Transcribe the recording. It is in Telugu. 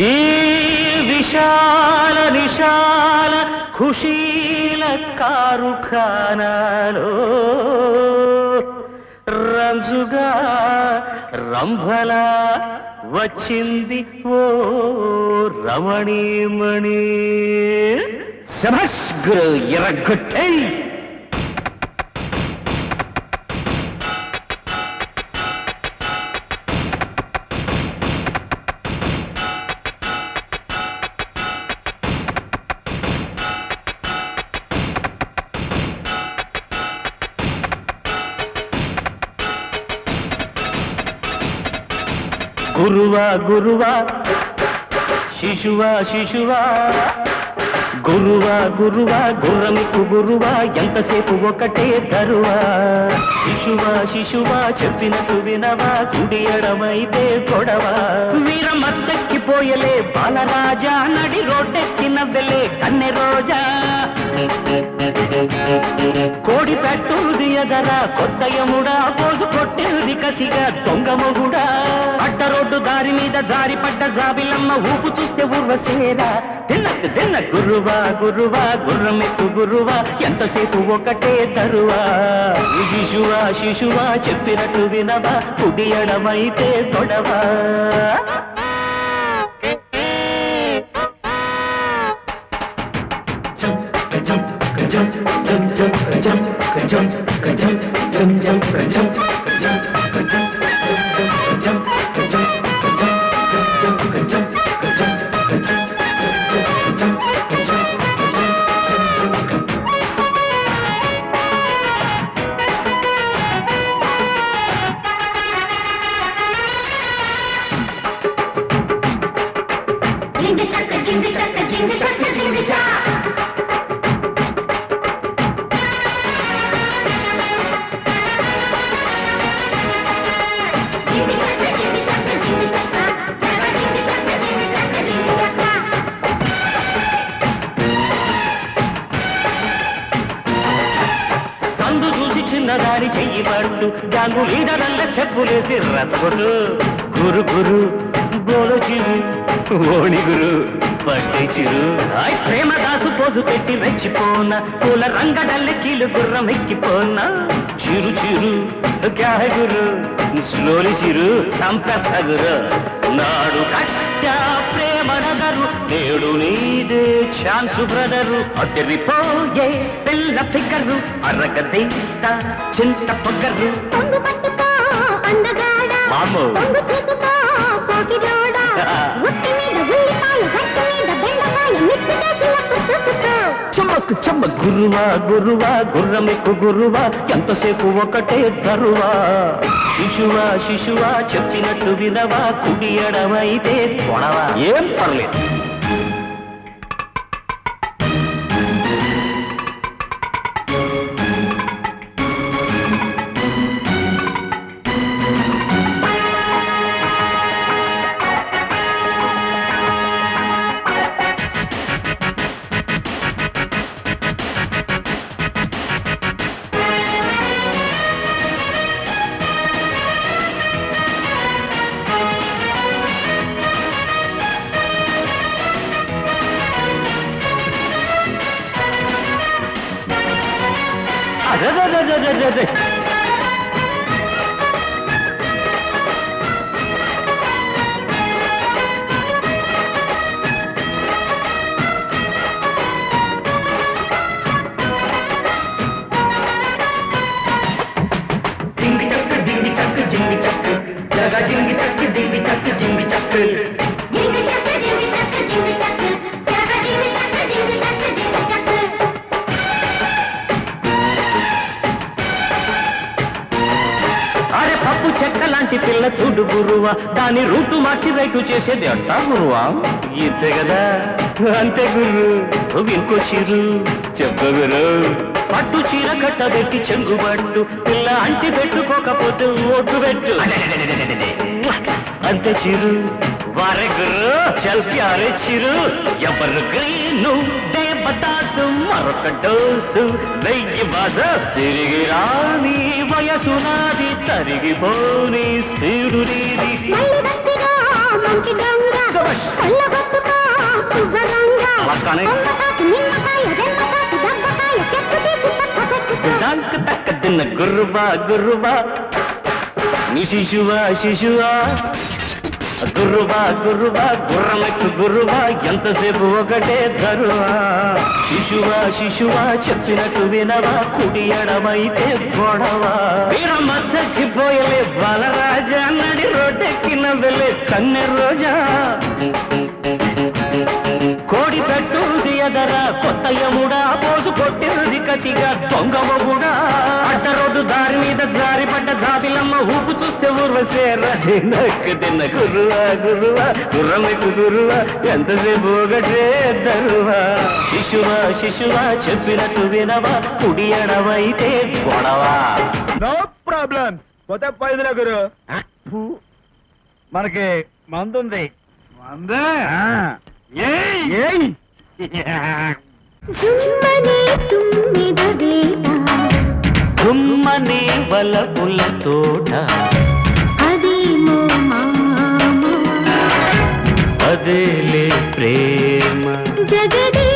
ఈ విశాల విశాల ఖుషీల కారుఖానాలో రంజుగా రంభలా వచ్చింది ఓ రమణీమణి. శభాష్ గురు ఎరగొట్టై గురువా గురువా శిశువా శిశువా గురువా గురువా గుర్రమికు గురువా ఎంతసేపు ఒకటే తరువా. శిశువా శిశువా చెప్పినట్టు వినవా కుడి ఎడమైతే గొడవ వీరమత్తెక్కిపోయలే బాలరాజా నడి రోడ్డెక్కిన వెళ్ళే కన్నె రోజా. కోడి పెట్టుది ఎదరా కొత్తయముడా పోజు కొట్టేది కసిగా దొంగ మొగుడా. అడ్డ రోడ్డు దారి మీద జారి పడ్డ జాబిలమ్మ ఊపు చూస్తే ఊర్వశేరా. తిన్నకు తిన్న గురువా గురువా గుర్రమెత్తు గురువా ఎంతసేపు ఒకటే తరువా. శిశువా శిశువా చెప్పినట్టు వినవా కుడి ఎడమైతే తొడవా. జింగ చక్క జింగ చక్క జింగ చక్క జింగ చా చిన్నదాని చెయ్యి పట్టు చెప్పులేసి రసగొట్టు గురు గురు బోలో చిరు ఓణి గురు పట్టి చిరు. ఆయ్ ప్రేమ దాసు పోజు పెట్టి రెచ్చిపోన పూల రంగడల్లె కీలు గుర్రం ఎక్కిపోనా. చిరు చిరు క్యా హై గురు? స్లోలి చిరు సంపస్త గురు. నాడు కట్టా ప్రేమ నగరు నేడు నీదే ఛాన్సు బ్రదరు అదిరిపోయే పిల్ల ఫిగరు అరగదీస్తా చింత పొగరు. మాము. చెమ్మకు చెమ్మ గురువా గురువా గుర్రమెక్కు గురువా ఎంతసేపు ఒకటే తరువా? శిశువా శిశువా చెప్పినట్టు వినవా కుడి ఎడమైతే ఏం పర్లేదు. అదే పిల్ల చూడు గురువా దాని రూటు మార్చి రైటు చేసేది అంటా గురువా? ఇంతే కదా? అంతే గురు. ఇంకో చీరు చెప్ప గురు పట్టు చీర కట్టబెట్టి చెంగుబట్టు పిల్ల అంటి పెట్టుకోకపోతే ఓటు పెట్టు. అంతే చిరు వారే గురు చల్కి అరే చిరు ఎవరు గ్రీను దేవదాసు మరొక డోసు వెయ్యి బాజ తిరిగి రాని వయసు నాది తరిగిపోని నీది. డాంక్ తక్క తిన్న గుర్రువా గుర్రువా. నీ శిశువా శిశువా. గురువా గురువా గుర్రమెక్కు గురువా ఎంతసేపు ఒకటే ధరువా? శిశువా శిశువా చెప్పినట్టు వినవా కుడి ఎడమైతే గొడవా? వీర మధ్యకి పోయలే బలరాజా నడి రోడ్డెక్కిన వెళ్ళే కన్నె రోజా? కోడి పెట్టుది ఎదరా కొత్త యముడా పోసు కొట్టినది కసిగా దొంగ నక్కు తిన్న గురువా గురువా గుర్రమెక్కు గురువా ఎంతసేపు ఒకటే దరువా. శిశువా శిశువా చెప్పినట్టు వినవా కుడి ఎడవైతే గొడవా. నో ప్రాబ్లమ్స్ పోతే పోయిందిలే గురు. మనకి మందుంది. మందే? ఏయ్! జుమ్మనే తుమ్మిద వేట గుమ్మనే వలపుల తోట. కదలే ప్రేమ. జగదీ